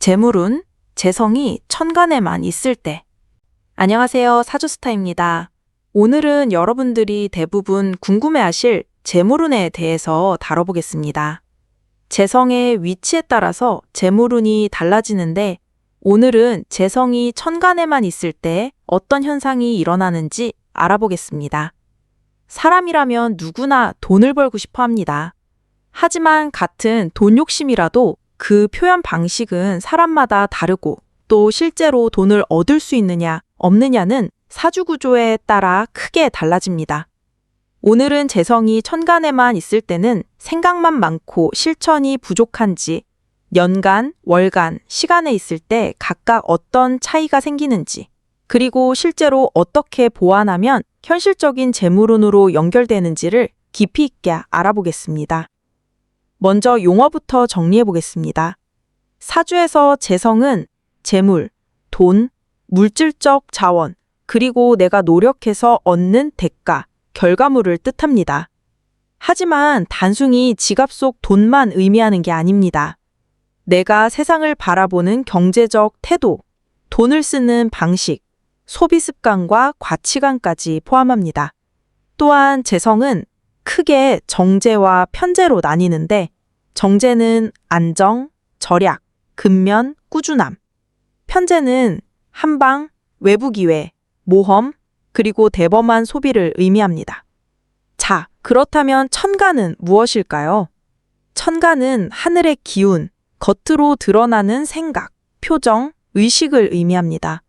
재물운, 재성이 천간에만 있을 때. 안녕하세요. 사주스타입니다. 오늘은 여러분들이 대부분 궁금해하실 재물운에 대해서 다뤄보겠습니다. 재성의 위치에 따라서 재물운이 달라지는데 오늘은 재성이 천간에만 있을 때 어떤 현상이 일어나는지 알아보겠습니다. 사람이라면 누구나 돈을 벌고 싶어 합니다. 하지만 같은 돈 욕심이라도 그 표현 방식은 사람마다 다르고 또 실제로 돈을 얻을 수 있느냐, 없느냐는 사주 구조에 따라 크게 달라집니다. 오늘은 재성이 천간에만 있을 때는 생각만 많고 실천이 부족한지, 연간, 월간, 시간에 있을 때 각각 어떤 차이가 생기는지, 그리고 실제로 어떻게 보완하면 현실적인 재물운으로 연결되는지를 깊이 있게 알아보겠습니다. 먼저 용어부터 정리해 보겠습니다. 사주에서 재성은 재물, 돈, 물질적 자원, 그리고 내가 노력해서 얻는 대가, 결과물을 뜻합니다. 하지만 단순히 지갑 속 돈만 의미하는 게 아닙니다. 내가 세상을 바라보는 경제적 태도, 돈을 쓰는 방식, 소비 습관과 가치관까지 포함합니다. 또한 재성은 크게 정제와 편제로 나뉘는데 정제는 안정, 절약, 근면, 꾸준함. 편제는 한방, 외부 기회, 모험, 그리고 대범한 소비를 의미합니다. 자, 그렇다면 천간은 무엇일까요? 천간은 하늘의 기운, 겉으로 드러나는 생각, 표정, 의식을 의미합니다.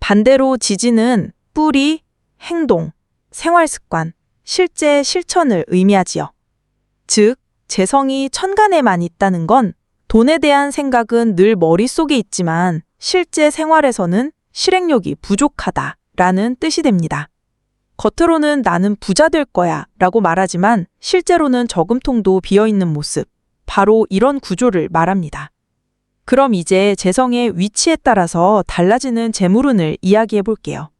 반대로 지지는 뿌리, 행동, 생활 습관, 실제 실천을 의미하지요. 즉, 재성이 천간에만 있다는 건 돈에 대한 생각은 늘 머릿속에 있지만 실제 생활에서는 실행력이 부족하다라는 뜻이 됩니다. 겉으로는 나는 부자 될 거야 라고 말하지만 실제로는 저금통도 비어 있는 모습, 바로 이런 구조를 말합니다. 그럼 이제 재성의 위치에 따라서 달라지는 재물운을 이야기해 볼게요.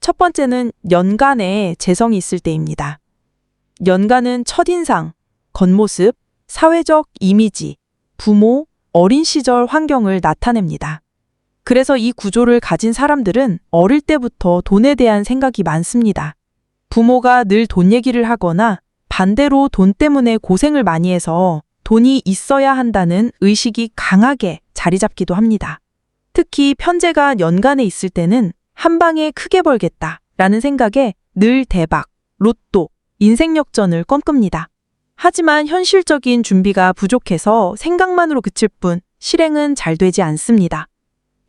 첫 번째는 연간에 재성이 있을 때입니다. 연간은 첫인상, 겉모습, 사회적 이미지, 부모, 어린 시절 환경을 나타냅니다. 그래서 이 구조를 가진 사람들은 어릴 때부터 돈에 대한 생각이 많습니다. 부모가 늘 돈 얘기를 하거나 반대로 돈 때문에 고생을 많이 해서 돈이 있어야 한다는 의식이 강하게 자리 잡기도 합니다. 특히 편제가 연간에 있을 때는 한 방에 크게 벌겠다 라는 생각에 늘 대박, 로또, 인생 역전을 꿈꿉니다. 하지만 현실적인 준비가 부족해서 생각만으로 그칠 뿐 실행은 잘 되지 않습니다.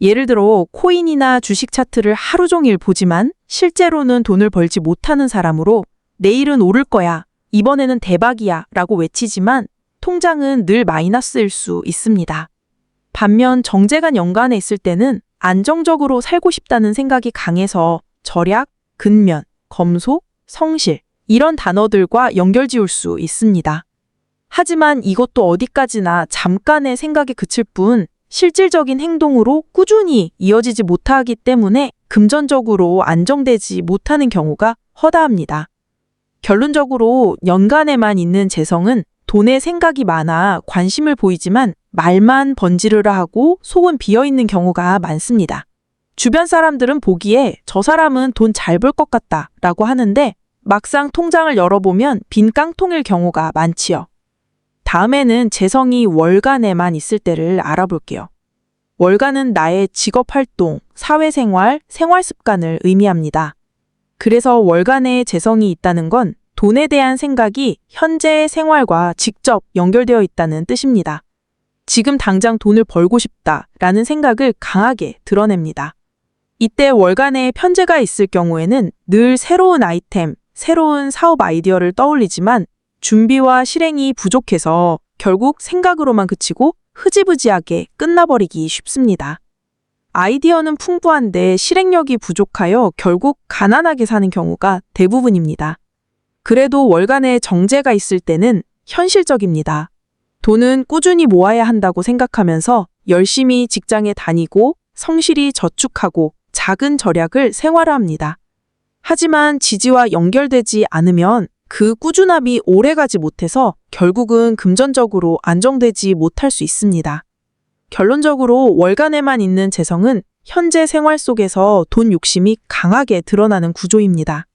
예를 들어 코인이나 주식 차트를 하루 종일 보지만 실제로는 돈을 벌지 못하는 사람으로 내일은 오를 거야, 이번에는 대박이야 라고 외치지만 통장은 늘 마이너스일 수 있습니다. 반면 정제간 연간에 있을 때는 안정적으로 살고 싶다는 생각이 강해서 절약, 근면, 검소, 성실 이런 단어들과 연결 지을 수 있습니다. 하지만 이것도 어디까지나 잠깐의 생각에 그칠 뿐 실질적인 행동으로 꾸준히 이어지지 못하기 때문에 금전적으로 안정되지 못하는 경우가 허다합니다. 결론적으로 연간에만 있는 재성은 돈에 생각이 많아 관심을 보이지만 말만 번지르르 하고 속은 비어 있는 경우가 많습니다. 주변 사람들은 보기에 저 사람은 돈 잘 벌 것 같다 라고 하는데 막상 통장을 열어보면 빈 깡통일 경우가 많지요. 다음에는 재성이 월간에만 있을 때를 알아볼게요. 월간은 나의 직업 활동, 사회생활, 생활 습관을 의미합니다. 그래서 월간에 재성이 있다는 건 돈에 대한 생각이 현재의 생활과 직접 연결되어 있다는 뜻입니다. 지금 당장 돈을 벌고 싶다 라는 생각을 강하게 드러냅니다. 이때 월간에 편제가 있을 경우에는 늘 새로운 아이템, 새로운 사업 아이디어를 떠올리지만 준비와 실행이 부족해서 결국 생각으로만 그치고 흐지부지하게 끝나버리기 쉽습니다. 아이디어는 풍부한데 실행력이 부족하여 결국 가난하게 사는 경우가 대부분입니다. 그래도 월간에 정제가 있을 때는 현실적입니다. 돈은 꾸준히 모아야 한다고 생각하면서 열심히 직장에 다니고 성실히 저축하고 작은 절약을 생활화합니다. 하지만 지지와 연결되지 않으면 그 꾸준함이 오래가지 못해서 결국은 금전적으로 안정되지 못할 수 있습니다. 결론적으로 월간에만 있는 재성은 현재 생활 속에서 돈 욕심이 강하게 드러나는 구조입니다.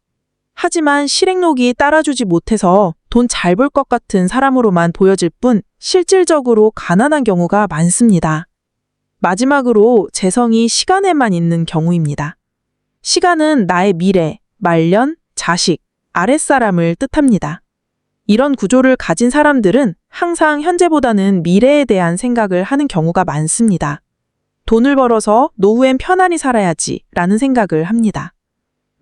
하지만 실행력이 따라주지 못해서 돈 잘 벌 것 같은 사람으로만 보여질 뿐 실질적으로 가난한 경우가 많습니다. 마지막으로 재성이 시간에만 있는 경우입니다. 시간은 나의 미래, 말년, 자식, 아랫사람을 뜻합니다. 이런 구조를 가진 사람들은 항상 현재보다는 미래에 대한 생각을 하는 경우가 많습니다. 돈을 벌어서 노후엔 편안히 살아야지 라는 생각을 합니다.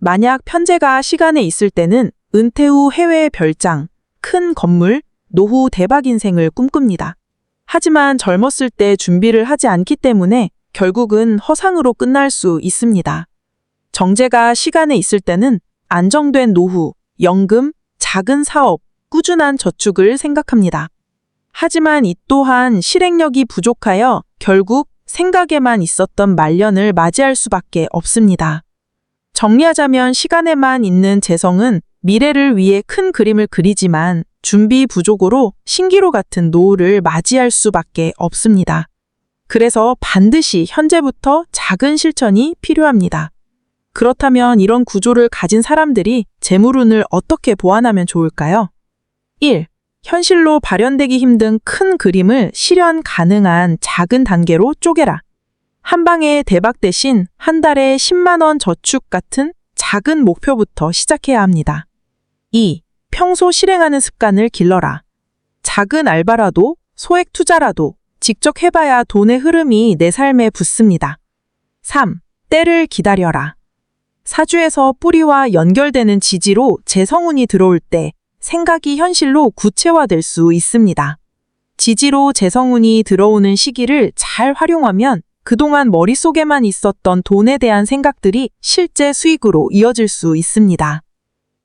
만약 편제가 시간에 있을 때는 은퇴 후 해외 별장, 큰 건물, 노후 대박 인생을 꿈꿉니다. 하지만 젊었을 때 준비를 하지 않기 때문에 결국은 허상으로 끝날 수 있습니다. 정제가 시간에 있을 때는 안정된 노후, 연금, 작은 사업, 꾸준한 저축을 생각합니다. 하지만 이 또한 실행력이 부족하여 결국 생각에만 있었던 말년을 맞이할 수밖에 없습니다. 정리하자면 시간에만 있는 재성은 미래를 위해 큰 그림을 그리지만 준비 부족으로 신기루 같은 노후를 맞이할 수밖에 없습니다. 그래서 반드시 현재부터 작은 실천이 필요합니다. 그렇다면 이런 구조를 가진 사람들이 재물운을 어떻게 보완하면 좋을까요? 1. 현실로 발현되기 힘든 큰 그림을 실현 가능한 작은 단계로 쪼개라. 한 방에 대박 대신 한 달에 10만원 저축 같은 작은 목표부터 시작해야 합니다. 2. 평소 실행하는 습관을 길러라. 작은 알바라도 소액 투자라도 직접 해봐야 돈의 흐름이 내 삶에 붙습니다. 3. 때를 기다려라. 사주에서 뿌리와 연결되는 지지로 재성운이 들어올 때 생각이 현실로 구체화될 수 있습니다. 지지로 재성운이 들어오는 시기를 잘 활용하면 그동안 머릿속에만 있었던 돈에 대한 생각들이 실제 수익으로 이어질 수 있습니다.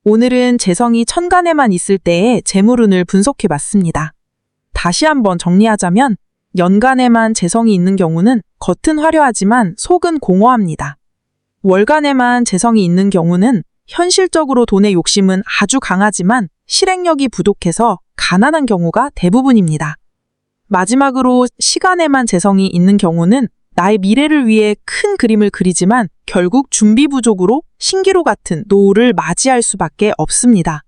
오늘은 재성이 천간에만 있을 때의 재물운을 분석해 봤습니다. 다시 한번 정리하자면 연간에만 재성이 있는 경우는 겉은 화려하지만 속은 공허합니다. 월간에만 재성이 있는 경우는 현실적으로 돈의 욕심은 아주 강하지만 실행력이 부족해서 가난한 경우가 대부분입니다. 마지막으로 시간에만 재성이 있는 경우는 나의 미래를 위해 큰 그림을 그리지만 결국 준비 부족으로 신기루 같은 노후를 맞이할 수밖에 없습니다.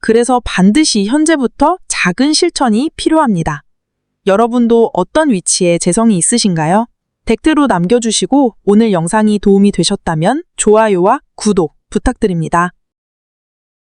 그래서 반드시 현재부터 작은 실천이 필요합니다. 여러분도 어떤 위치에 재성이 있으신가요? 댓글로 남겨주시고 오늘 영상이 도움이 되셨다면 좋아요와 구독 부탁드립니다.